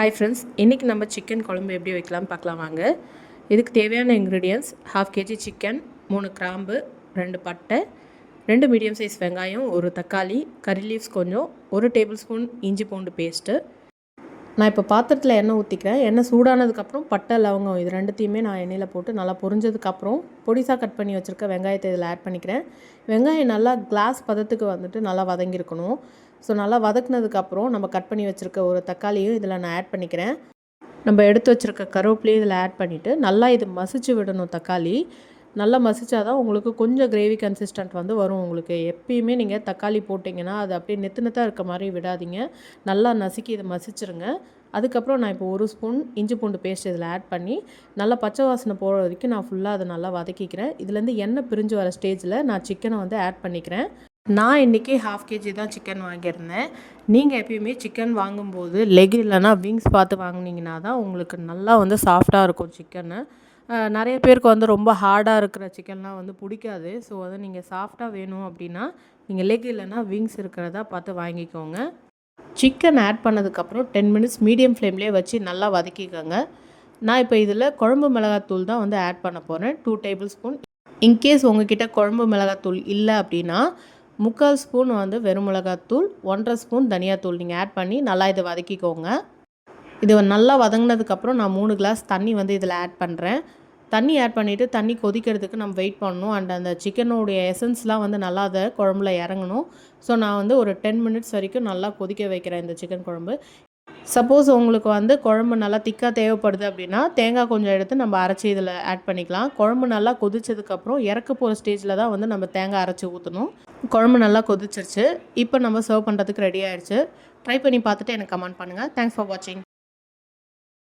Hi friends இன்றைக்கி நம்ம chicken குழம்பு எப்படி வைக்கலாம் பார்க்கலாம் வாங்க. இதுக்கு தேவையான இன்க்ரீடியன்ஸ் ஹாஃப் கேஜி சிக்கன் மூணு கிராம்பு ரெண்டு பட்டை ரெண்டு மீடியம் சைஸ் வெங்காயம் ஒரு தக்காளி கறி லீவ்ஸ் கொஞ்சம் ஒரு டேபிள் ஸ்பூன் இஞ்சி பூண்டு பேஸ்ட்டு நான் இப்போ பாத்திரத்தில் எண்ணெய் ஊற்றிக்கிறேன் எண்ணெய் சூடானதுக்கப்புறம் பட்டை லவங்கம் இது ரெண்டுத்தையுமே நான் எண்ணெயில் போட்டு நல்லா பொரிஞ்சதுக்கப்புறம் பொடிசாக கட் பண்ணி வச்சுருக்க வெங்காயத்தை இதில் ஆட் பண்ணிக்கிறேன். வெங்காயம் நல்லா கிளாஸ் பதத்துக்கு வந்துட்டு நல்லா வதங்கியிருக்கணும். ஸோ நல்லா வதக்குனதுக்கப்புறம் நம்ம கட் பண்ணி வச்சுருக்க ஒரு தக்காளியும் இதில் நான் ஆட் பண்ணிக்கிறேன். நம்ம எடுத்து வச்சுருக்க கருவேப்பிலையும் இதில் ஆட் பண்ணிவிட்டு நல்லா இது மசிச்சு விடணும் தக்காளி. நல்லா மசிச்சா தான் உங்களுக்கு கொஞ்சம் கிரேவி கன்சிஸ்டன்ட் வந்து வரும் உங்களுக்கு. எப்பயுமே நீங்கள் தக்காளி போட்டிங்கன்னா அது அப்படியே நெத்து நெத்தாக இருக்க மாதிரி விடாதீங்க. நல்லா நசுக்கி இதை மசிச்சிருங்க. அதுக்கப்புறம் நான் இப்போ ஒரு ஸ்பூன் இஞ்சி பூண்டு பேஸ்ட் இதில் ஆட் பண்ணி நல்லா பச்சை வாசனை போகிற வரைக்கும் நான் ஃபுல்லாக அதை நல்லா வதக்கிக்கிறேன். இதுலேருந்து எண்ணெய் பிரிஞ்சு வர ஸ்டேஜில் நான் சிக்கனை வந்து ஆட் பண்ணிக்கிறேன். நான் இன்றைக்கி ஹாஃப் கேஜி தான் சிக்கன் வாங்கியிருந்தேன். நீங்கள் எப்பயுமே சிக்கன் வாங்கும்போது லெக் இல்லைனா விங்ஸ் பார்த்து வாங்கினீங்கன்னா தான் உங்களுக்கு நல்லா வந்து சாஃப்டாக இருக்கும் சிக்கனு நிறைய பேருக்கு வந்து ரொம்ப ஹார்டாக இருக்கிற சிக்கன்லாம் வந்து பிடிக்காது. ஸோ அதை நீங்கள் சாஃப்டாக வேணும் அப்படின்னா நீங்கள் லெக் இல்லைன்னா விங்ஸ் இருக்கிறதா பார்த்து வாங்கிக்கோங்க. சிக்கன் ஆட் பண்ணதுக்கப்புறம் டென் மினிட்ஸ் மீடியம் ஃப்ளேம்லேயே வச்சு நல்லா வதக்கிக்கோங்க. நான் இப்போ இதில் குழம்பு மிளகாத்தூள் தான் வந்து ஆட் பண்ண போகிறேன் டூ டேபிள் ஸ்பூன் இன்கேஸ் உங்ககிட்ட குழம்பு மிளகாத்தூள் இல்லை அப்படின்னா முக்கால் ஸ்பூன் வந்து வெறும் மிளகாத்தூள் ஒன்றரை ஸ்பூன் தனியாத்தூள் நீங்கள் ஆட் பண்ணி நல்லா இதை வதக்கிக்கோங்க. இது நல்லா வதங்கினதுக்கப்புறம் நான் மூணு கிளாஸ் தண்ணி வந்து இதில் ஆட் பண்ணுறேன் தண்ணி ஆட் பண்ணிவிட்டு தண்ணி கொதிக்கிறதுக்கு நம்ம வெயிட் பண்ணணும். அண்ட் அந்த சிக்கனுடைய எசன்ஸ்லாம் வந்து நல்லா அதை குழம்புல இறங்கணும். ஸோ நான் வந்து ஒரு டென் மினிட்ஸ் வரைக்கும் நல்லா கொதிக்க வைக்கிறேன் இந்த சிக்கன் குழம்பு. சப்போஸ் உங்களுக்கு வந்து குழம்பு நல்லா திக்காக தேவைப்படுது அப்படின்னா தேங்காய் கொஞ்சம் எடுத்து நம்ம அரைச்சி இதில் ஆட் பண்ணிக்கலாம். குழம்பு நல்லா கொதிச்சதுக்கப்புறம் இறக்க போகிற ஸ்டேஜில் தான் வந்து நம்ம தேங்காய் அரைச்சி ஊற்றணும் குழம்பு நல்லா கொதிச்சிருச்சு. இப்போ நம்ம சர்வ் பண்ணுறதுக்கு ரெடி ஆயிடுச்சு ட்ரை பண்ணி பார்த்துட்டு எனக்கு கமெண்ட் பண்ணுங்கள் தேங்க்ஸ் ஃபார் வாட்சிங்